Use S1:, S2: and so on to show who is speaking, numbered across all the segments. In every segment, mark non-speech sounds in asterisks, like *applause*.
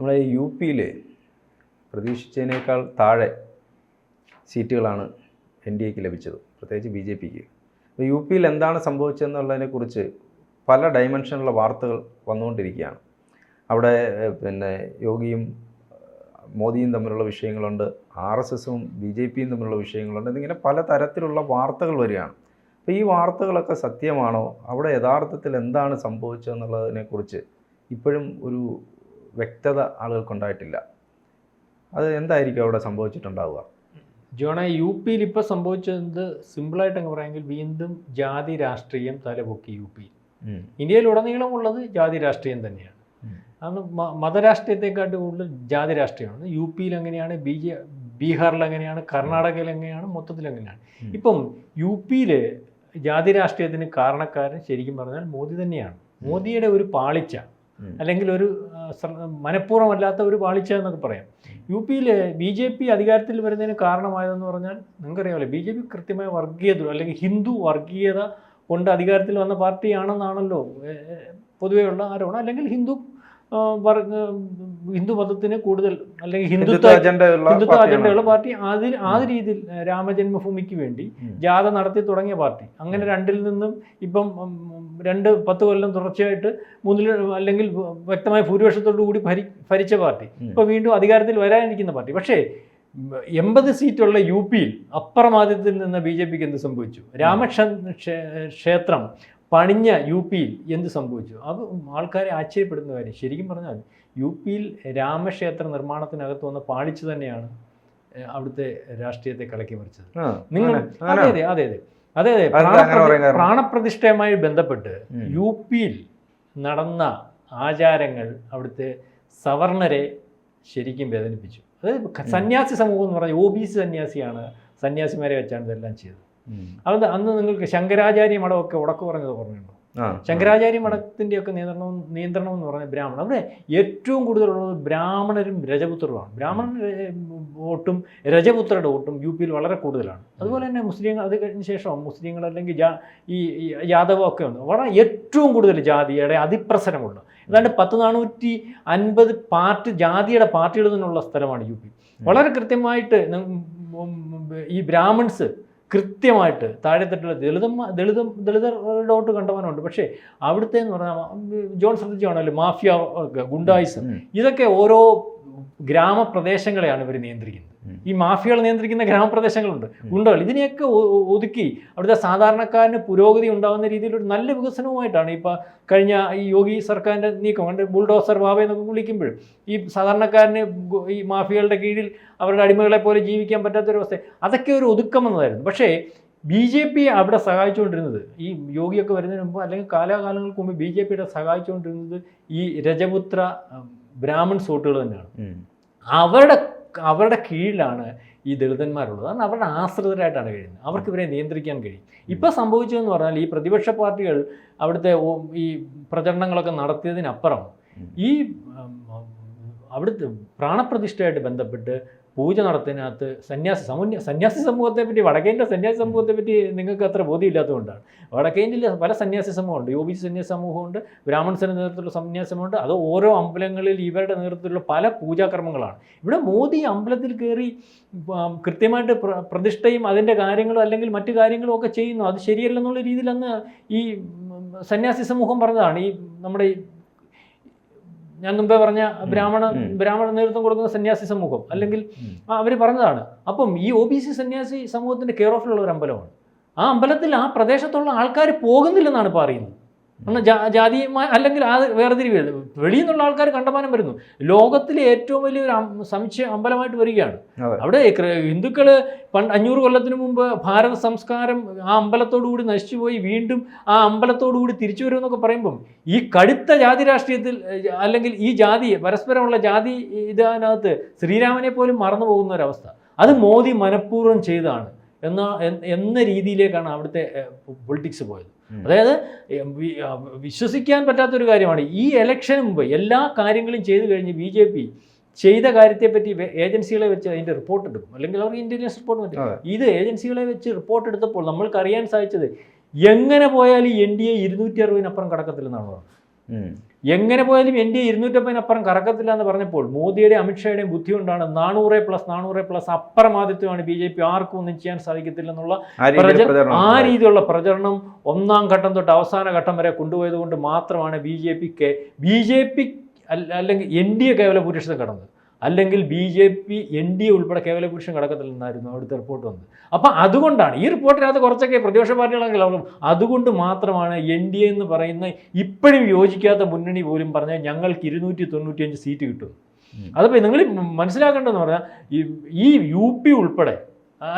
S1: നമ്മുടെ യു പിയിൽ പ്രതീക്ഷിച്ചതിനേക്കാൾ താഴെ സീറ്റുകളാണ് എൻ ഡി എക്ക് ലഭിച്ചത് പ്രത്യേകിച്ച് ബി ജെ പിക്ക്. അപ്പോൾ യു പിയിൽ എന്താണ് സംഭവിച്ചതെന്നുള്ളതിനെക്കുറിച്ച് പല ഡയമെൻഷനിലുള്ള വാർത്തകൾ വന്നുകൊണ്ടിരിക്കുകയാണ്. അവിടെ പിന്നെ യോഗിയും മോദിയും തമ്മിലുള്ള വിഷയങ്ങളുണ്ട് ആർ എസ് എസും ബി ജെ പിയും തമ്മിലുള്ള വിഷയങ്ങളുണ്ട് എന്നിങ്ങനെ പല തരത്തിലുള്ള വാർത്തകൾ വരികയാണ്. അപ്പോൾ ഈ വാർത്തകളൊക്കെ സത്യമാണോ? അവിടെ യഥാർത്ഥത്തിൽ എന്താണ് സംഭവിച്ചതെന്നുള്ളതിനെക്കുറിച്ച് ഇപ്പോഴും ഒരു വ്യക്തത ആളുകൾക്കുണ്ടായിട്ടില്ല അത് എന്തായിരിക്കും അവിടെ സംഭവിച്ചിട്ടുണ്ടാവുക
S2: ജോണ യു പിയിൽ ഇപ്പോൾ സംഭവിച്ചത് സിമ്പിളായിട്ട് അങ്ങ് പറയാമെങ്കിൽ വീണ്ടും ജാതി രാഷ്ട്രീയം തലപൊക്കി യു പി
S1: ഉം.
S2: ഇന്ത്യയിലുടനീളമുള്ളത് ജാതി രാഷ്ട്രീയം തന്നെയാണ്. അന്ന് മതരാഷ്ട്രീയത്തെക്കാട്ട് കൂടുതൽ ജാതി രാഷ്ട്രീയമാണ് യു പിയിൽ എങ്ങനെയാണ് ബി ജെ ബീഹാറിൽ എങ്ങനെയാണ് കർണാടകയിൽ എങ്ങനെയാണ് മൊത്തത്തിൽ എങ്ങനെയാണ്. ഇപ്പം യു പിയിൽ ജാതി രാഷ്ട്രീയത്തിന് കാരണക്കാരൻ ശരിക്കും പറഞ്ഞാൽ മോദി തന്നെയാണ് മോദിയുടെ ഒരു പാളിച്ച. അല്ലെങ്കിൽ ഒരു മനഃപൂർവമല്ലാത്ത ഒരു പാളിച്ച എന്നൊക്കെ പറയാം. യു പിയിൽ ബി ജെ പി അധികാരത്തിൽ വരുന്നതിന് കാരണമായതെന്ന് പറഞ്ഞാൽ നിങ്ങൾക്കറിയാമല്ലോ ബി ജെ പി കൃത്യമായ വർഗീയത അല്ലെങ്കിൽ ഹിന്ദു വർഗീയത കൊണ്ട് അധികാരത്തിൽ വന്ന പാർട്ടിയാണെന്നാണല്ലോ പൊതുവെയുള്ള ആരോപണം. അല്ലെങ്കിൽ ഹിന്ദു ഹിന്ദു മതത്തിന് കൂടുതൽ അല്ലെങ്കിൽ
S1: ഹിന്ദുത്വ
S2: ഹിന്ദുത്വ
S1: അജണ്ടയുള്ള
S2: പാർട്ടി. അതിൽ ആ രീതിയിൽ രാമജന്മഭൂമിക്ക് വേണ്ടി. ജാഥ നടത്തി തുടങ്ങിയ പാർട്ടി. അങ്ങനെ രണ്ടിൽ നിന്നും ഇപ്പം രണ്ട് പത്ത് കൊല്ലം തുടർച്ചയായിട്ട് മൂന്നിൽ അല്ലെങ്കിൽ വ്യക്തമായ ഭൂരിപക്ഷത്തോടു കൂടി ഭരി ഭരിച്ച പാർട്ടി.
S1: ഇപ്പൊ
S2: ഇപ്പോൾ വീണ്ടും അധികാരത്തിൽ വരാനിരിക്കുന്ന പാർട്ടി. പക്ഷേ എൺപത് സീറ്റുള്ള യു പിയിൽ അപ്രമാദ്യത്തിൽ നിന്ന് ബി ജെ പിക്ക് എന്ത് സംഭവിച്ചു? രാമക്ഷേത്രം ക്ഷേത്രം പണിഞ്ഞ യു പിയിൽ എന്ത് സംഭവിച്ചു? അത് ആൾക്കാരെ ആശ്ചര്യപ്പെടുന്ന കാര്യം. ശരിക്കും പറഞ്ഞാൽ യു പിയിൽ രാമക്ഷേത്ര നിർമ്മാണത്തിനകത്ത് വന്ന പാളിച്ചു തന്നെയാണ് അവിടുത്തെ രാഷ്ട്രീയത്തെ കലക്കി മറിച്ചത്. നിങ്ങൾ അതെ അതെ അതെ അതെ. അതെ അതെ? പ്രാണപ്രതിഷ്ഠയുമായി ബന്ധപ്പെട്ട്. യു പിയിൽ നടന്ന ആചാരങ്ങൾ അവിടുത്തെ സവർണരെ ശരിക്കും വേദനിപ്പിച്ചു. അതായത് സന്യാസി സമൂഹം എന്ന് പറഞ്ഞാൽ ഒ ബി സി സന്യാസിയാണ്. സന്യാസിമാരെ വെച്ചാണ് ഇതെല്ലാം ചെയ്തത്. അത് അന്ന് നിങ്ങൾക്ക് ശങ്കരാചാര്യ മഠമൊക്കെ ഉടക്കു പറഞ്ഞത് ഓർമ്മയുണ്ടോ?
S1: ശങ്കരാചാര്യ
S2: ശങ്കരാചാര്യ മഠത്തിന്റെയൊക്കെ നിയന്ത്രണവും നിയന്ത്രണം എന്ന് പറഞ്ഞ ബ്രാഹ്മണൻ. അവിടെ ഏറ്റവും കൂടുതലുള്ളത് ബ്രാഹ്മണരും രജപുത്രരുമാണ്. ബ്രാഹ്മണ വോട്ടും രജപുത്രരുടെ വോട്ടും യു പിയിൽ വളരെ കൂടുതലാണ്. അതുപോലെ തന്നെ മുസ്ലിങ്ങൾ അത് കഴിഞ്ഞ ശേഷം മുസ്ലിങ്ങൾ അല്ലെങ്കിൽ ജാ ഈ ഈ യാദവ ഒക്കെ ഉണ്ട് വളരെ ഏറ്റവും കൂടുതൽ ജാതിയുടെ അതിപ്രസരമുണ്ട് ഏതാണ്ട് പത്ത് നാനൂറ്റി അൻപത് പാർട്ടി ജാതിയുടെ പാർട്ടികളിൽ നിന്നുള്ള സ്ഥലമാണ് യു പി. വളരെ കൃത്യമായിട്ട് ഈ ബ്രാഹ്മിൺസ് കൃത്യമായിട്ട് താഴെത്തട്ടിലെ ദളിതം ദളിതം ദളിതരോട്ട് കണ്ടവനുണ്ട്. പക്ഷേ അവിടുത്തെ എന്ന് പറഞ്ഞാൽ ജോൺ ശ്രദ്ധിച്ചാണല്ലോ മാഫിയ ഗുണ്ടായിസം. ഇതൊക്കെ ഓരോ ഗ്രാമപ്രദേശങ്ങളെയാണ് ഇവർ നിയന്ത്രിക്കുന്നത്. ഈ മാഫിയകൾ നിയന്ത്രിക്കുന്ന ഗ്രാമപ്രദേശങ്ങളുണ്ട്. ഗുണ്ടകൾ ഇതിനെയൊക്കെ ഒതുക്കി അവിടുത്തെ സാധാരണക്കാരന് പുരോഗതി ഉണ്ടാകുന്ന രീതിയിൽ ഒരു നല്ല വികസനവുമായിട്ടാണ് ഇപ്പോൾ കഴിഞ്ഞ ഈ യോഗി സർക്കാരിന്റെ നീക്കം. കണ്ട് ബുൾഡോസർ ബാബ എന്നൊക്കെ വിളിക്കുമ്പോഴും ഈ സാധാരണക്കാരന് ഈ മാഫിയകളുടെ കീഴിൽ അവരുടെ അടിമകളെ പോലെ ജീവിക്കാൻ പറ്റാത്തൊരവസ്ഥ. അതൊക്കെ ഒരു ഒതുക്കം എന്നതായിരുന്നു. പക്ഷേ ബി ജെ പി അവിടെ സഹായിച്ചുകൊണ്ടിരുന്നത് ഈ യോഗിയൊക്കെ വരുന്നതിന് മുമ്പ് അല്ലെങ്കിൽ കാലാകാലങ്ങൾക്ക് മുമ്പ് ബി ജെ പിയുടെ സഹായിച്ചുകൊണ്ടിരുന്നത് ഈ രജപുത്ര ബ്രാഹ്മൺ സോട്ടുകൾ തന്നെയാണ്. അവരുടെ അവരുടെ കീഴിലാണ് ഈ ദളിതന്മാരുള്ളത്. കാരണം അവരുടെ ആശ്രിതരായിട്ടാണ് കഴിയുന്നത്. അവർക്ക് ഇവരെ നിയന്ത്രിക്കാൻ കഴിയും. ഇപ്പോൾ സംഭവിച്ചതെന്ന് പറഞ്ഞാൽ ഈ പ്രതിപക്ഷ പാർട്ടികൾ അവിടുത്തെ ഈ പ്രചരണങ്ങളൊക്കെ നടത്തിയതിനപ്പുറം ഈ അവിടുത്തെ പ്രാണപ്രതിഷ്ഠയായിട്ട് ബന്ധപ്പെട്ട് പൂജ നടത്തുന്നതിനകത്ത് സന്യാസി സമുന്യ സന്യാസി സമൂഹത്തെ പറ്റി വടക്കേന്റെ സന്യാസി സമൂഹത്തെ പറ്റി നിങ്ങൾക്ക് അത്ര ബോധ്യമില്ലാത്തതുകൊണ്ടാണ്. വടക്കേന്റെ പല സന്യാസി സമൂഹമുണ്ട്. യോഗി സന്യാസി സമൂഹമുണ്ട് ബ്രാഹ്മൺസിന്റെ നേതൃത്വത്തിലുള്ള സന്യാസമുണ്ട് അത് ഓരോ അമ്പലങ്ങളിൽ ഇവരുടെ നേതൃത്വത്തിലുള്ള പല പൂജാക്രമങ്ങളാണ് ഇവിടെ മോദി അമ്പലത്തിൽ കയറി കൃത്യമായിട്ട് പ്ര- പ്രതിഷ്ഠയും അതിന്റെ കാര്യങ്ങളും അല്ലെങ്കിൽ മറ്റു കാര്യങ്ങളും ഒക്കെ ചെയ്യുന്നു. അത് ശരിയല്ലെന്നുള്ള രീതിയിൽ അന്ന് ഈ സന്യാസി സമൂഹം പറഞ്ഞതാണ്. ഈ നമ്മുടെ ഞാൻ മുമ്പേ പറഞ്ഞ ബ്രാഹ്മണ ബ്രാഹ്മണ നേതൃത്വം കൊടുക്കുന്ന സന്യാസി സമൂഹം. അല്ലെങ്കിൽ അവർ പറഞ്ഞതാണ്. അപ്പം ഈ ഒ ബി സി സന്യാസി സമൂഹത്തിന്റെ കെയർ ഓഫിലുള്ള ഒരു അമ്പലമാണ്. ആ അമ്പലത്തിൽ ആ പ്രദേശത്തുള്ള ആൾക്കാർ പോകുന്നില്ലെന്നാണ് പറയുന്നത് കാരണം ജാ ജാതിയുമായി അല്ലെങ്കിൽ ആ വേർതിരിവ്. വെളിയിൽ നിന്നുള്ള ആൾക്കാർ കണ്ടമാനം വരുന്നു. ലോകത്തിലെ ഏറ്റവും വലിയൊരു സംശയ സമുച്ചയ അമ്പലമായിട്ട് വരികയാണ്. അവിടെ ഹിന്ദുക്കൾ പണ്ട് അഞ്ഞൂറ് കൊല്ലത്തിന് മുമ്പ് ഭാരത സംസ്കാരം ആ അമ്പലത്തോടുകൂടി നശിച്ചുപോയി. വീണ്ടും ആ അമ്പലത്തോടുകൂടി തിരിച്ചു വരുമെന്നൊക്കെ പറയുമ്പം ഈ കടുത്ത ജാതി രാഷ്ട്രീയത്തിൽ അല്ലെങ്കിൽ ഈ ജാതി പരസ്പരമുള്ള ജാതി ഇതിനകത്ത് ശ്രീരാമനെ പോലും മറന്നു പോകുന്ന ഒരവസ്ഥ. അത് മോദി മനഃപൂർവം ചെയ്തതാണ്. എന്ന എന്ന രീതിയിലേക്കാണ് അവിടുത്തെ പൊളിറ്റിക്സ് പോയത്. അതായത് വിശ്വസിക്കാൻ പറ്റാത്തൊരു കാര്യമാണ്. ഈ ഇലക്ഷന് മുമ്പ് എല്ലാ കാര്യങ്ങളും ചെയ്തു കഴിഞ്ഞ് ബി ജെ പി ചെയ്ത കാര്യത്തെപ്പറ്റി ഏജൻസികളെ വെച്ച് അതിന്റെ റിപ്പോർട്ട് എടുക്കും അല്ലെങ്കിൽ അവർക്ക് ഇന്റലിജൻസ് റിപ്പോർട്ട് പറ്റും ഇത് ഏജൻസികളെ വെച്ച് റിപ്പോർട്ട് എടുത്തപ്പോൾ നമ്മൾക്ക് അറിയാൻ സാധിച്ചത് എങ്ങനെ പോയാലും എൻ ഡി എ ഇരുന്നൂറ്റി അറുപതിനപ്പുറം കടക്കത്തില്ലെന്നാണ്? പറഞ്ഞത്. എങ്ങനെ പോയാലും എൻ ഡി എ ഇരുന്നൂറ്റമ്പതിനപ്പുറം കറക്കത്തില്ല എന്ന് പറഞ്ഞപ്പോൾ മോദിയുടെയും അമിത്ഷായുടെയും ബുദ്ധി കൊണ്ടാണ് നാനൂറ് പ്ലസ് നാനൂറ് പ്ലസ് അപ്രമാദിത്വമാണ് ബി ജെ പി ആർക്കും ഒന്നും ചെയ്യാൻ സാധിക്കത്തില്ലെന്നുള്ള
S1: ആ
S2: രീതിയിലുള്ള പ്രചരണം ഒന്നാം ഘട്ടം തൊട്ട് അവസാന ഘട്ടം വരെ കൊണ്ടുപോയത് കൊണ്ട് മാത്രമാണ് ബി ജെ പിക്ക് ബി ജെ പി അല്ലെങ്കിൽ എൻ ഡി എ കേവല പുരുഷത കടന്നത്. അല്ലെങ്കിൽ B J P N D A ഉൾപ്പെടെ കേവല പുരുഷൻ കടക്കത്തില്ലെന്നായിരുന്നു അവിടുത്തെ റിപ്പോർട്ട് വന്നത്. അപ്പം അതുകൊണ്ടാണ് ഈ റിപ്പോർട്ടിനകത്ത് കുറച്ചൊക്കെ പ്രതിപക്ഷ പാർട്ടികളാണെങ്കിൽ അതുകൊണ്ട് മാത്രമാണ് എൻ ഡി എ എന്ന് പറയുന്ന ഇപ്പോഴും യോജിക്കാത്ത മുന്നണി പോലും പറഞ്ഞാൽ ഞങ്ങൾക്ക് ഇരുന്നൂറ്റി തൊണ്ണൂറ്റിയഞ്ച് സീറ്റ് കിട്ടും. അതപ്പോൾ നിങ്ങൾ മനസ്സിലാക്കേണ്ടതെന്ന് പറഞ്ഞാൽ ഈ ഈ യു പി ഉൾപ്പെടെ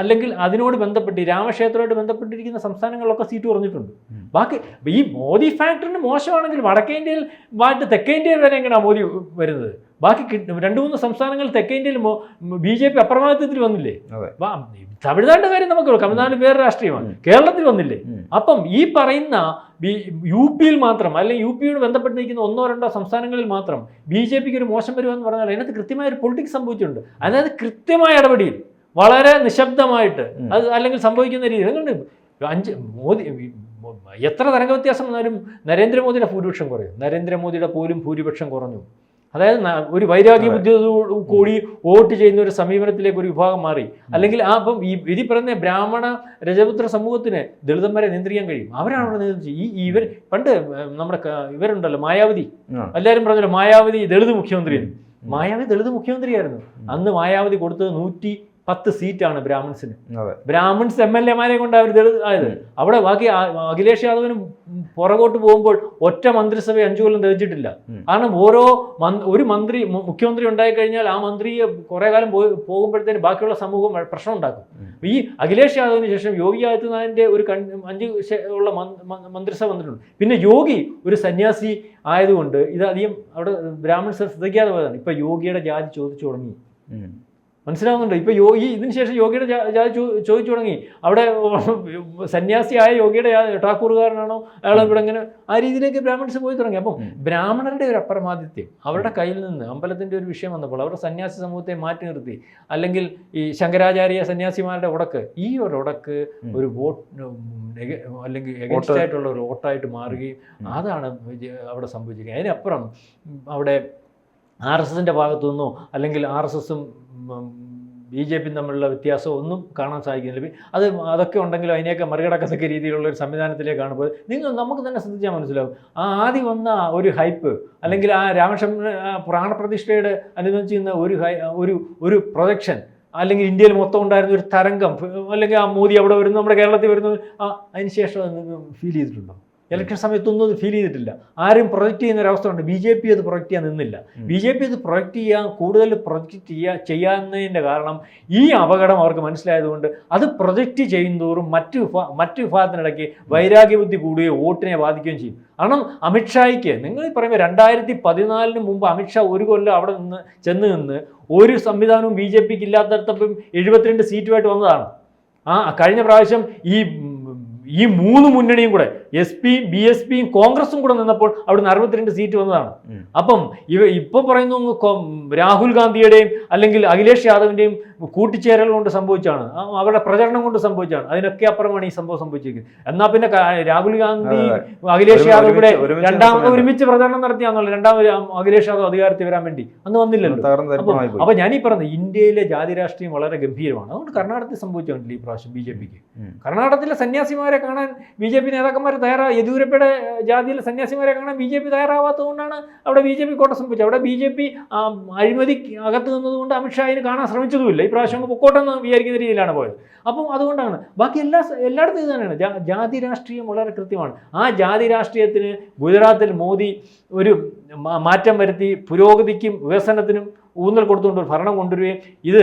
S2: അല്ലെങ്കിൽ അതിനോട് ബന്ധപ്പെട്ട് രാമക്ഷേത്രമായിട്ട് ബന്ധപ്പെട്ടിരിക്കുന്ന സംസ്ഥാനങ്ങളിലൊക്കെ സീറ്റ് കുറഞ്ഞിട്ടുണ്ട്. ബാക്കി ഈ മോദി ഫാക്ടറിന് മോശമാണെങ്കിൽ വടക്കേ ഇന്ത്യയിൽ മാറ്റി തെക്കേ ഇന്ത്യയിൽ വരെ എങ്ങനെയാണ് മോദി വരുന്നത്? ബാക്കി രണ്ട് മൂന്ന് സംസ്ഥാനങ്ങൾ തെക്കേ ഇന്ത്യയിൽ ബി ജെ പി അപ്രമാദിത്വത്തിൽ വന്നില്ലേ? തമിഴ്നാട് കാര്യം നമുക്ക് തമിഴ്നാട് വേറെ രാഷ്ട്രീയമാണ്. കേരളത്തിൽ വന്നില്ലേ? അപ്പം ഈ പറയുന്ന യു പിയിൽ മാത്രം അല്ലെങ്കിൽ യു പിയോട് ബന്ധപ്പെട്ട് നിൽക്കുന്ന ഒന്നോ രണ്ടോ സംസ്ഥാനങ്ങളിൽ മാത്രം ബി ജെ പിക്ക് ഒരു മോശം വരുമെന്ന് പറഞ്ഞാൽ അതിനകത്ത് കൃത്യമായ ഒരു പൊളിറ്റിക്സ് സംഭവിച്ചിട്ടുണ്ട്. അതായത് കൃത്യമായ ഇടപെടിയിൽ വളരെ നിശബ്ദമായിട്ട്. അത് അല്ലെങ്കിൽ സംഭവിക്കുന്ന രീതി. അതുകൊണ്ട് അഞ്ച് മോദി എത്ര തരംഗ വ്യത്യാസം വന്നാലും നരേന്ദ്രമോദിയുടെ ഭൂരിപക്ഷം കുറയും. നരേന്ദ്രമോദിയുടെ പോലും ഭൂരിപക്ഷം കുറഞ്ഞു. അതായത് ഒരു വൈരാഗ്യ ബുദ്ധിയോട് കൂടി വോട്ട് ചെയ്യുന്ന ഒരു സമീപനത്തിലേക്ക് ഒരു വിഭാഗം മാറി. അല്ലെങ്കിൽ ആ അപ്പം ഈ വിധി പറയുന്ന ബ്രാഹ്മണ രജപുത്ര സമൂഹത്തിന് ദളിതന്മാരെ നിയന്ത്രിക്കാൻ കഴിയും. അവരാണ് അവിടെ നിയന്ത്രിച്ചത് ഈ ഇവർ പണ്ട് നമ്മുടെ ഇവരുണ്ടല്ലോ മായാവതി. എല്ലാവരും പറഞ്ഞല്ലോ മായാവതി ദളിത് മുഖ്യമന്ത്രി. മായാവതി ദളിത് മുഖ്യമന്ത്രിയായിരുന്നു. അന്ന് മായാവതി കൊടുത്തത് നൂറ്റി പത്ത് സീറ്റാണ് ബ്രാഹ്മിൺസിന്. ബ്രാഹ്മിൺസ് എം എൽ എമാരെ കൊണ്ട് അവർ ആയത്. അവിടെ ബാക്കി അഖിലേഷ് യാദവിന് പുറകോട്ട് പോകുമ്പോൾ ഒറ്റ മന്ത്രിസഭ അഞ്ചു കൊല്ലം തെളിച്ചിട്ടില്ല കാരണം ഓരോ ഒരു മന്ത്രി മുഖ്യമന്ത്രി ഉണ്ടായി കഴിഞ്ഞാൽ ആ മന്ത്രിയെ കുറെ കാലം പോകുമ്പോഴത്തേന് ബാക്കിയുള്ള സമൂഹം പ്രശ്നം ഉണ്ടാക്കും. ഈ അഖിലേഷ് യാദവിന് ശേഷം യോഗി ആദിത്യനാഥിന്റെ ഒരു അഞ്ച് ഉള്ള മന്ത്രിസഭ വന്നിട്ടുണ്ട്. പിന്നെ യോഗി ഒരു സന്യാസി ആയതുകൊണ്ട് ഇത് അധികം അവിടെ ബ്രാഹ്മിൺസ് ശ്രദ്ധിക്കാതെ പോയതാണ്. ഇപ്പൊ യോഗിയുടെ ജാതി ചോദിച്ചു തുടങ്ങി. മനസ്സിലാവുന്നുണ്ടോ? ഇപ്പൊ യോഗി ഇതിന് ശേഷം യോഗിയുടെ ജാതി ചോദിച്ചു തുടങ്ങി. അവിടെ *laughs* സന്യാസിയായ യോഗിയുടെ ടാക്കൂറുകാരനാണോ ഠാക്കൂറുകാരനാണോ? അയാൾ ഇവിടെ ഇങ്ങനെ ആ രീതിയിലേക്ക് ബ്രാഹ്മണസ് പോയി തുടങ്ങി. അപ്പം ബ്രാഹ്മണരുടെ ഒരു അപ്രമാദിത്യം അവരുടെ കയ്യിൽ നിന്ന് അമ്പലത്തിന്റെ ഒരു വിഷയം വന്നപ്പോൾ അവരുടെ സന്യാസി സമൂഹത്തെ മാറ്റി നിർത്തി. അല്ലെങ്കിൽ ഈ ശങ്കരാചാര്യ സന്യാസിമാരുടെ ഉടക്ക് ഈ ഒരു ഉടക്ക് ഒരു വോട്ട് അല്ലെങ്കിൽ എഗൻസ്റ്റ് ആയിട്ടുള്ള ഒരു വോട്ടായിട്ട് മാറുകയും. അതാണ് അവിടെ സംഭവിച്ചിരിക്കുന്നത്. അതിനപ്പുറം അവിടെ ആർ എസ് എസിന്റെ ഭാഗത്തു നിന്നോ അല്ലെങ്കിൽ ആർ എസ് എസും ബി ജെ പിയും തമ്മിലുള്ള വ്യത്യാസം ഒന്നും കാണാൻ സാധിക്കുന്നില്ല. അത് അതൊക്കെ ഉണ്ടെങ്കിലും അതിനെയൊക്കെ മറികടക്കത്തക്ക രീതിയിലുള്ള ഒരു സംവിധാനത്തിലേക്കാണ് പോയത്. നിങ്ങൾ നമുക്ക് തന്നെ ശ്രദ്ധിച്ചാൽ മനസ്സിലാവും. ആ ആദ്യം വന്ന ഒരു ഹൈപ്പ് അല്ലെങ്കിൽ ആ ആ പ്രാണപ്രതിഷ്ഠയുടെ അനുബന്ധിച്ചിരുന്ന ഒരു ഒരു ഒരു പ്രൊജക്ഷൻ അല്ലെങ്കിൽ ഇന്ത്യയിൽ മൊത്തം ഉണ്ടായിരുന്ന ഒരു തരംഗം അല്ലെങ്കിൽ ആ മോദി അവിടെ വരുന്നു നമ്മുടെ കേരളത്തിൽ വരുന്നു ആ അതിനുശേഷം അത് ഫീൽ ചെയ്തിട്ടുണ്ടോ? ഇലക്ഷൻ സമയത്തൊന്നും അത് ഫീൽ ചെയ്തിട്ടില്ല. ആരും പ്രൊജക്റ്റ് ചെയ്യുന്ന ഒരവസ്ഥ ഉണ്ട്. ബി ജെ പി അത് പ്രൊജക്റ്റ് ചെയ്യാൻ നിന്നില്ല. ബി ജെ പി അത് പ്രൊജക്റ്റ് ചെയ്യാൻ കൂടുതൽ പ്രൊജക്റ്റ് ചെയ്യാ ചെയ്യാവുന്നതിന്റെ കാരണം ഈ അപകടം അവർക്ക് മനസ്സിലായതുകൊണ്ട് അത് പ്രൊജക്റ്റ് ചെയ്യുന്നതോറും മറ്റ് വിഭാ മറ്റ് വിഭാഗത്തിനിടയ്ക്ക് വൈരാഗ്യബുദ്ധി കൂടുകയും വോട്ടിനെ ബാധിക്കുകയും ചെയ്യും. കാരണം അമിത്ഷായ്ക്ക് നിങ്ങൾ ഈ പറയുമ്പോൾ രണ്ടായിരത്തി പതിനാലിന് മുമ്പ് അമിത്ഷാ ഒരു കൊല്ലം അവിടെ നിന്ന് ചെന്ന് നിന്ന് ഒരു സംവിധാനവും ബി ജെ പിക്ക് ഇല്ലാത്തടത്തപ്പം എഴുപത്തിരണ്ട് സീറ്റുമായിട്ട് വന്നതാണ്. ആ കഴിഞ്ഞ പ്രാവശ്യം ഈ ഈ മൂന്ന് മുന്നണിയും കൂടെ എസ് പിയും ബി എസ് പിയും കോൺഗ്രസും കൂടെ നിന്നപ്പോൾ അവിടുന്ന് അറുപത്തിരണ്ട് സീറ്റ് വന്നതാണ്. അപ്പം ഇവ ഇപ്പൊ പറയുന്നു രാഹുൽ ഗാന്ധിയുടെയും അല്ലെങ്കിൽ അഖിലേഷ് യാദവിന്റെയും കൂട്ടിച്ചേരൽ കൊണ്ട് സംഭവിച്ചാണ്. അവരുടെ പ്രചരണം കൊണ്ട് സംഭവിച്ചാണ്. അതിനൊക്കെ അപ്പുറമാണ് ഈ സംഭവം സംഭവിച്ചിരിക്കുന്നത്. എന്നാൽ പിന്നെ രാഹുൽ ഗാന്ധി അഖിലേഷ് യാദവ്
S1: ഇവിടെ
S2: രണ്ടാമത് ഒരുമിച്ച് പ്രചരണം നടത്തിയാന്നല്ലോ രണ്ടാമത് അഖിലേഷ് യാദവ് അധികാരത്തിൽ വരാൻ വേണ്ടി. അന്ന് വന്നില്ലല്ലോ. അപ്പൊ
S1: ഞാൻ
S2: അപ്പൊ ഞാനീ പറഞ്ഞത് ഇന്ത്യയിലെ ജാതി രാഷ്ട്രീയം വളരെ ഗംഭീരമാണ്. അതുകൊണ്ട് കർണാടകത്തിൽ സംഭവിച്ചുകൊണ്ടില്ല ഈ പ്രാവശ്യം ബി ജെ പിക്ക്. കർണാടകത്തിലെ സന്യാസിമാരെ കാണാൻ ബി ജെ പി നേതാക്കന്മാർ തയ്യാറാ യെദ്യൂരപ്പയുടെ ജാതിയിലെ സന്യാസിമാരെ കാണാൻ ബി ജെ പി തയ്യാറാവാത്തതുകൊണ്ടാണ് അവിടെ ബി ജെ പി കോട്ട സംഭവിച്ചത്. അവിടെ ബി ജെ പി അഴിമതി അകത്ത് നിന്നതുകൊണ്ട് അമിത്ഷാ അതിന് കാണാൻ ശ്രമിച്ചതുമില്ല. ഈ പ്രാവശ്യം അങ്ങ് പൊക്കോട്ടെ എന്ന് വിചാരിക്കുന്ന രീതിയിലാണ് പോയത്. അപ്പം അതുകൊണ്ടാണ്. ബാക്കി എല്ലാ എല്ലായിടത്തും ഇത് തന്നെയാണ്. ജാതി രാഷ്ട്രീയം വളരെ കൃത്യമാണ്. ആ ജാതി രാഷ്ട്രീയത്തിന് ഗുജറാത്തിൽ മോദി ഒരു മാറ്റം വരുത്തി പുരോഗതിക്കും വികസനത്തിനും ഊന്നൽ കൊടുത്തുകൊണ്ട് ഒരു ഭരണം കൊണ്ടുവരികയും ഇത്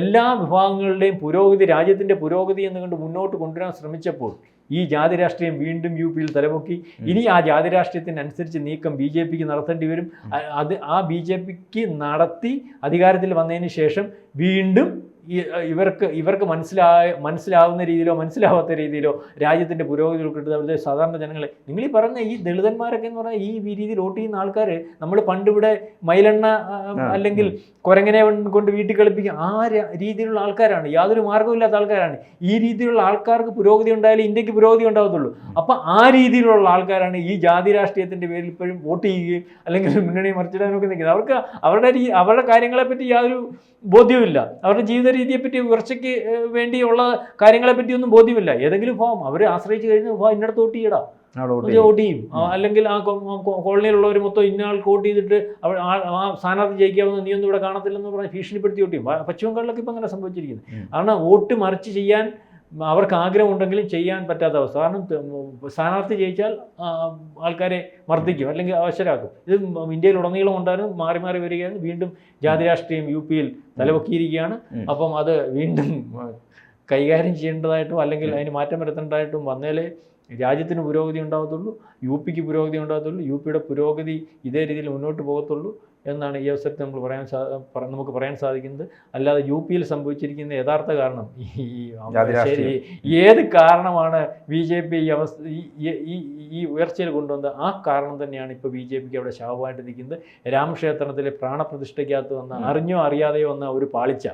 S2: എല്ലാ വിഭാഗങ്ങളുടെയും പുരോഗതി രാജ്യത്തിന്റെ പുരോഗതി എന്നുകൊണ്ട് മുന്നോട്ട് കൊണ്ടുവരാൻ ശ്രമിച്ചപ്പോൾ ഈ ജാതി രാഷ്ട്രീയം വീണ്ടും യു പിയിൽ തലപൊക്കി. ഇനി ആ ജാതി രാഷ്ട്രീയത്തിനനുസരിച്ച് നീക്കം ബി ജെ പിക്ക് നടത്തേണ്ടി വരും. അത് ആ ബി ജെ പിക്ക് നടത്തി അധികാരത്തിൽ വന്നതിന് ശേഷം വീണ്ടും ഇവർക്ക് ഇവർക്ക് മനസ്സിലായ മനസ്സിലാവുന്ന രീതിയിലോ മനസ്സിലാവാത്ത രീതിയിലോ രാജ്യത്തിന്റെ പുരോഗതി ഉൾക്കൊണ്ടത് അവിടുത്തെ സാധാരണ ജനങ്ങളെ നിങ്ങൾ ഈ പറഞ്ഞ ഈ ദളിതന്മാരൊക്കെ എന്ന് പറഞ്ഞാൽ ഈ രീതിയിൽ വോട്ട് ചെയ്യുന്ന ആൾക്കാർ നമ്മൾ പണ്ട് ഇവിടെ മൈലെണ്ണ അല്ലെങ്കിൽ കുരങ്ങനെ കൊണ്ട് വീട്ടിൽ കളിപ്പിക്കും ആ രീതിയിലുള്ള ആൾക്കാരാണ്. യാതൊരു മാർഗമില്ലാത്ത ആൾക്കാരാണ്. ഈ രീതിയിലുള്ള ആൾക്കാർക്ക് പുരോഗതി ഉണ്ടായാലും ഇന്ത്യയ്ക്ക് പുരോഗതി ഉണ്ടാകത്തുള്ളൂ അപ്പം ആ രീതിയിലുള്ള ആൾക്കാരാണ് ഈ ജാതി രാഷ്ട്രീയത്തിന്റെ പേരിൽ ഇപ്പോഴും വോട്ട് ചെയ്യുകയും അല്ലെങ്കിൽ മുന്നണി മറിച്ചിടാനൊക്കെ നിൽക്കുന്നത്. അവർക്ക് അവരുടെ അവരുടെ കാര്യങ്ങളെപ്പറ്റി യാതൊരു ബോധ്യവുമില്ല. അവരുടെ ജീവിത രീതിയെപ്പറ്റി ഉയർച്ചയ്ക്ക് വേണ്ടിയുള്ള കാര്യങ്ങളെപ്പറ്റി ഒന്നും ബോധ്യമില്ല. ഏതെങ്കിലും ഫോം അവരെ ആശ്രയിച്ച് കഴിഞ്ഞ് ഫോം ഇന്നടത്ത് വോട്ട് ചെയ്യടാ.
S1: വോട്ട് ചെയ്യും.
S2: അല്ലെങ്കിൽ ആ കോളനിയിലുള്ളവർ മൊത്തം ഇന്ന ആൾക്ക് വോട്ട് ചെയ്തിട്ട് ആ- സ്ഥാനാർത്ഥി ജയിക്കാവുന്ന നീ ഒന്നും ഇവിടെ കാണത്തില്ലെന്ന് പറഞ്ഞ് ഭീഷണിപ്പെടുത്തി വോട്ട് ചെയ്യും. പ- പശ്ചിമ ബംഗാളിലൊക്കെ ഇപ്പം അങ്ങനെ സംഭവിച്ചിരിക്കുന്നത്. കാരണം വോട്ട് മറിച്ച് ചെയ്യാൻ അവർക്ക് ആഗ്രഹമുണ്ടെങ്കിലും ചെയ്യാൻ പറ്റാത്ത അവസ്ഥ. കാരണം സ്ഥാനാർത്ഥി ജയിച്ചാൽ ആൾക്കാരെ മർദ്ദിക്കും അല്ലെങ്കിൽ അവശരാക്കും. ഇത് ഇന്ത്യയിലുടനീളം ഉണ്ടായിരുന്നു മാറി മാറി വരികയാണ്. വീണ്ടും ജാതി രാഷ്ട്രീയം യു പിയിൽ തലപൊക്കിയിരിക്കുകയാണ് അപ്പം അത് വീണ്ടും കൈകാര്യം ചെയ്യേണ്ടതായിട്ടും അല്ലെങ്കിൽ അതിന് മാറ്റം വരുത്തേണ്ടതായിട്ടും വന്നേലേ രാജ്യത്തിന് പുരോഗതി ഉണ്ടാകത്തുള്ളൂ യു പിക്ക് പുരോഗതി ഉണ്ടാകത്തുള്ളൂ യു പിയുടെ പുരോഗതി ഇതേ രീതിയിൽ മുന്നോട്ട് പോകത്തുള്ളൂ. എന്നാണ് ഈ അവസരത്തിൽ നമ്മൾ പറയാൻ സാ നമുക്ക് പറയാൻ സാധിക്കുന്നത്. അല്ലാതെ യു പിയിൽ സംഭവിച്ചിരിക്കുന്ന യഥാർത്ഥ കാരണം ഈ ഏത് കാരണമാണ് ബി ജെ പി ഈ അവസ്ഥ ഈ- ഈ- ഉയർച്ചയിൽ കൊണ്ടുവന്ന ആ കാരണം തന്നെയാണ് ഇപ്പോൾ ബി ജെ പിക്ക് അവിടെ ശവമായിട്ട് നിൽക്കുന്നത്. രാമക്ഷേത്രത്തിലെ പ്രാണപ്രതിഷ്ഠയ്ക്കകത്ത് വന്ന. അറിഞ്ഞോ അറിയാതെയോ വന്ന ഒരു പാളിച്ച.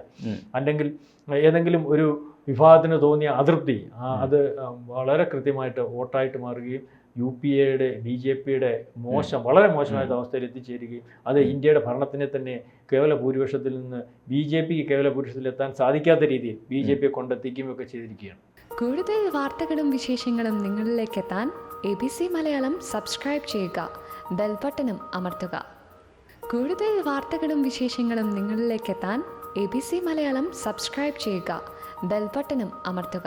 S2: അല്ലെങ്കിൽ ഏതെങ്കിലും ഒരു വിഭാഗത്തിന് തോന്നിയ അതൃപ്തി അത് വളരെ കൃത്യമായിട്ട് വോട്ടായിട്ട് മാറുകയും യു പി എയുടെ ബി ജെ പിയുടെ മോശം വളരെ മോശമായ അവസ്ഥയിൽ എത്തിച്ചേരുകയും അത് ഇന്ത്യയുടെ ഭരണത്തിനെ തന്നെ കേവല ഭൂരിപക്ഷത്തിൽ നിന്ന് ബി ജെ പിക്ക് കേവല ഭൂരിപക്ഷത്തിൽ എത്താൻ സാധിക്കാത്ത രീതിയിൽ ബി ജെ പിയെ കൊണ്ടെത്തിക്കുകയും ഒക്കെ ചെയ്തിരിക്കുകയാണ്.
S3: കൂടുതൽ വാർത്തകളും വിശേഷങ്ങളും നിങ്ങളിലേക്ക് എത്താൻ A B C Malayalam subscribe ചെയ്യുക ബെൽബട്ടനും അമർത്തുക. കൂടുതൽ വാർത്തകളും വിശേഷങ്ങളും നിങ്ങളിലേക്ക് എത്താൻ A B C Malayalam subscribe ചെയ്യുക ബെൽബട്ടനും അമർത്തുക.